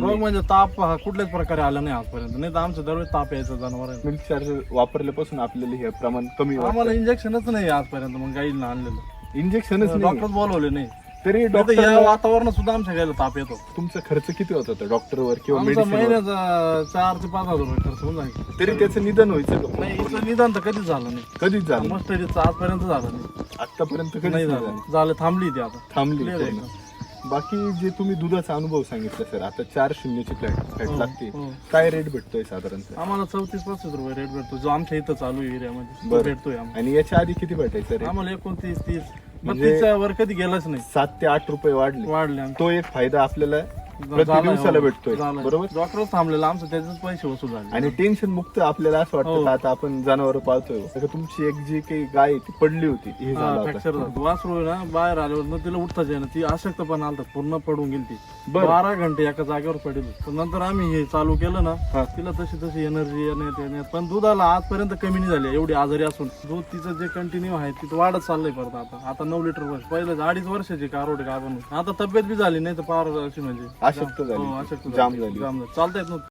म्हणजे ताप हा कुठल्याच प्रकारे आला नाही आजपर्यंत. नाही तर आमचं दरवेळेस ताप यायचं जनावर मिल्क चार्जर वापरल्यापासून आपल्याला हे प्रमाण कमी आम्हाला इंजेक्शनच नाही आजपर्यंत मग गाईला आणलेलं. इंजेक्शनच नाही. डॉक्टर बोलवले नाही. तरी डॉक्टर या वातावरणात सुद्धा आमच्या गायला ताप येतो. तुमचा खर्च किती होत होता डॉक्टरवर किंवा आमचा मेडिसिन महिन्याचा चार ते पाच हजार रुपये खर्च होऊन जाईल. तरी त्याचं निधन व्हायचं का? नाही निदान तर कधीच झालं नाही. कधीच झालं मस्टडीचं आजपर्यंत झालं नाही. आतापर्यंत कधीच नाही नाही झालं. झालं. थांबली ती आता. थांबली पूर्ण. बाकी जे तुम्ही दुधाचा अनुभव सांगितला सर आता चार शून्यची फ्लॅट फॅट हो, लागते हो. काय रेट भेटतोय साधारणतः आम्हाला चौतीस पस्तीस रुपये रेट भेटतो जो आमच्या इथं चालू आहे एरियामध्ये तो बरं. भेटतोय आम्हाला आणि याच्या आधी किती भेटायचं रेट आम्हाला एकोणतीस तीस म्हणजे- बत्तीसच्या वर कधी गेलाच नाही सात ते आठ रुपये वाढले वाढले आमचे. तो एक फायदा आपल्याला प्रति झालाय, दिवसाला हो. भेटतोय. बरोबर? डॉक्टरच थांबलेला आमचं त्याचेच पैसे वसूल झाले. आणि टेन्शन मुक्त आपल्याला असं वाटतं हो. का आता आपण जनावर पाळतोय? तुमची एक जी काही गाय आहे ती पडली होती हे झालं फ्रॅक्चर होतं झालं. वासरू ना बाहेर आल्यावर मग तिला उठताच ना ती अशक्त पण आलता पूर्ण पडून गेली ती. बरं. बारा घंटे एका जागेवर पडेल. तर नंतर आम्ही हे चालू केलं ना हा. तिला तशी तशी एनर्जी येण्यात येण्यात पण दुधाला आजपर्यंत कमी नाही झाली एवढी आजारी असून. दूध तिचं जे कंटिन्यू आहे तिथं वाढत चाललंय परत आता. आता नऊ लिटर वर्ष. पहिलं अडीच वर्षाची कारोड गाभण आता तब्येत बी झाली नाही तर फार अशी म्हणजे. अशक्त हो, झाली जाम झाली. जाम झाली. चालता येत नव्हतं